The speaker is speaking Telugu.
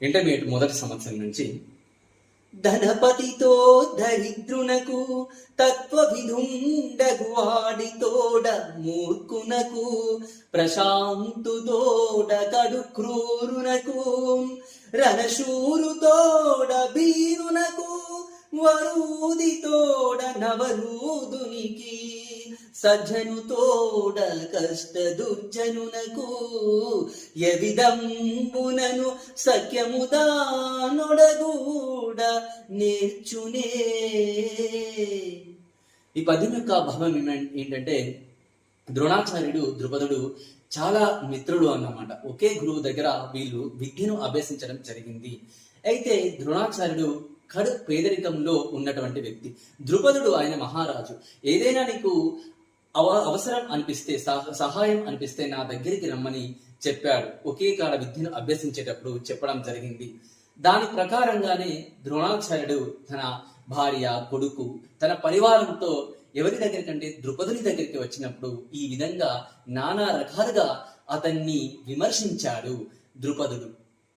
ఇంటర్మీడియట్ మొదటి సంవత్సరం నుంచి ధనపతితో దరిద్రునకు తత్వ విధుండగు వాడితోడ మూర్ఖునకు ప్రశాంతుతోడ కడు క్రూరునకు రణశూరుతోడ బీరునకు వరూదితోడ నవరూదునికి సజ్జను తోడ కష్ట దుర్జనునకు ఎవిదంబునను సఖ్యముదానొడగూడ నేర్చునే. ఈ పద్యం యొక్క భావం ఏంటంటే ద్రోణాచార్యుడు ద్రుపదుడు చాలా మిత్రుడు అన్నమాట. ఒకే గురువు దగ్గర వీళ్ళు విద్యను అభ్యసించడం జరిగింది. అయితే ద్రోణాచార్యుడు కడు పేదరికంలో ఉన్నటువంటి వ్యక్తి. ద్రుపదుడు ఆయన మహారాజు. ఏదైనా నీకు అవ అవసరం అనిపిస్తే సహ- సహాయం అనిపిస్తే నా దగ్గరికి రమ్మని చెప్పాడు. ఒకే కాడ విద్యను అభ్యసించేటప్పుడు చెప్పడం జరిగింది. దాని ప్రకారంగానే ద్రోణాచార్యుడు తన భార్య కొడుకు తన పరివారంతో ఎవరి దగ్గరికంటే ద్రుపదుని దగ్గరికి వచ్చినప్పుడు ఈ విధంగా నానా రకాలుగా అతన్ని విమర్శించాడు ద్రుపదుడు.